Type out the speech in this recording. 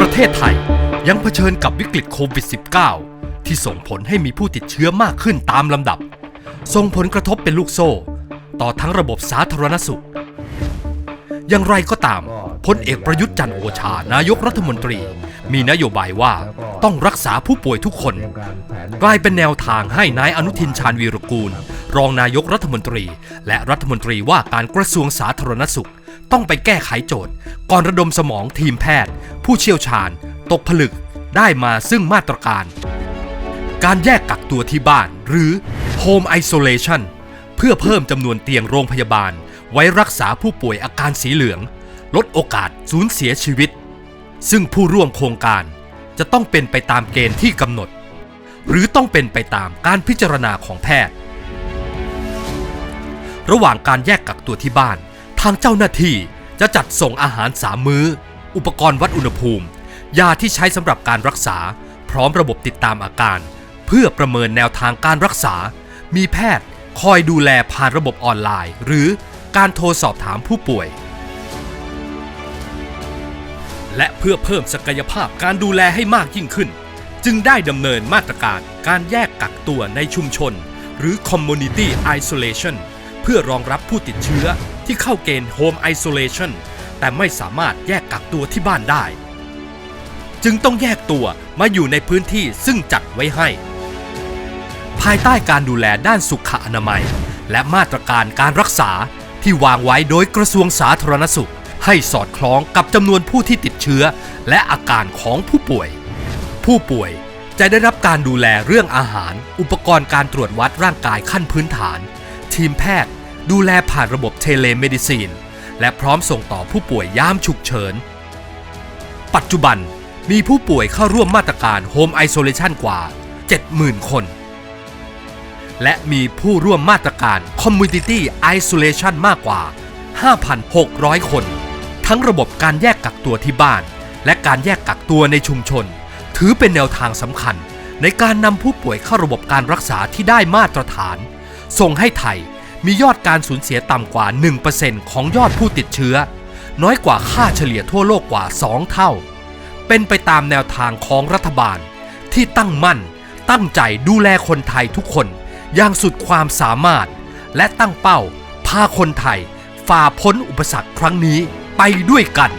ประเทศไทยยังเผชิญกับวิกฤตโควิด -19 ที่ส่งผลให้มีผู้ติดเชื้อมากขึ้นตามลำดับ ส่งผลกระทบเป็นลูกโซ่ ต่อทั้งระบบสาธารณสุข อย่างไรก็ตามพลเอกประยุทธ์จันทร์โอชานายกรัฐมนตรี มีนโยบายว่าต้องรักษาผู้ป่วยทุกคน กลายเป็นแนวทางให้นายอนุทินชาญวีรกูล รองนายกรัฐมนตรี และรัฐมนตรีว่าการกระทรวงสาธารณสุข ต้องไปแก้ไขโจทย์ ก่อนระดมสมองทีมแพทย์ ผู้เชี่ยวชาญ ตกผลึกได้มาซึ่งมาตรการ การแยกกักตัวที่บ้านหรือ Home Isolation เพื่อเพิ่มจำนวนเตียงโรงพยาบาล ไว้รักษาผู้ป่วยอาการสีเหลือง ลดโอกาสสูญเสียชีวิต ซึ่งผู้ร่วมโครงการจะต้องเป็นไปตามเกณฑ์ที่กำหนด หรือต้องเป็นไปตามการพิจารณาของแพทย์ ระหว่างการแยกกักตัวที่บ้าน ทางเจ้าหน้าที่จะจัดส่งอาหารสามมื้อ อุปกรณ์วัดอุณหภูมิ ยาที่ใช้สำหรับการรักษา พร้อมระบบติดตามอาการ เพื่อประเมินแนวทางการรักษา มีแพทย์คอยดูแลผ่านระบบออนไลน์ หรือการโทรสอบถามผู้ป่วย และเพื่อเพิ่มศักยภาพการดูแลให้มากยิ่งขึ้น จึงได้ดำเนินมาตรการการแยกกักตัวในชุมชน หรือ community isolation เพื่อรองรับผู้ติดเชื้อ ที่เข้าเกณฑ์ home isolation แต่ไม่สามารถแยกกักตัวที่บ้านได้ จึงต้องแยกตัวมาอยู่ในพื้นที่ซึ่งจัดไว้ให้ ภายใต้การดูแลด้านสุขอนามัย และมาตรการการรักษาที่วางไว้โดยกระทรวงสาธารณสุข ให้สอดคล้องกับจำนวนผู้ที่ติดเชื้อ และอาการของผู้ป่วย ผู้ป่วยจะได้รับการดูแลเรื่องอาหาร อุปกรณ์การตรวจวัดร่างกายขั้นพื้นฐาน ทีมแพทย์ ดูแลผ่านระบบเทเลเมดิซีน และพร้อมส่งต่อผู้ป่วยยามฉุกเฉิน ปัจจุบันมีผู้ป่วยเข้าร่วมมาตรการ Home Isolation กว่า 70,000 คน และมีผู้ร่วมมาตรการ Community Isolation มากกว่า 5,600 คน ทั้งระบบการแยกกักตัวที่บ้าน และการแยกกักตัวในชุมชน ถือเป็นแนวทางสำคัญ ในการนำผู้ป่วยเข้าระบบการรักษาที่ได้มาตรฐาน ส่งให้ไทย มียอดการสูญเสียต่ำกว่า 1%ของยอดผู้ติดเชื้อ น้อยกว่าค่าเฉลี่ยทั่วโลกกว่า 2 เท่า เป็นไปตามแนวทางของรัฐบาล ที่ตั้งมั่น ตั้งใจดูแลคนไทยทุกคน อย่างสุดความสามารถ และตั้งเป้า พาคนไทย ฝ่าพ้นอุปสรรคครั้งนี้ไปด้วยกัน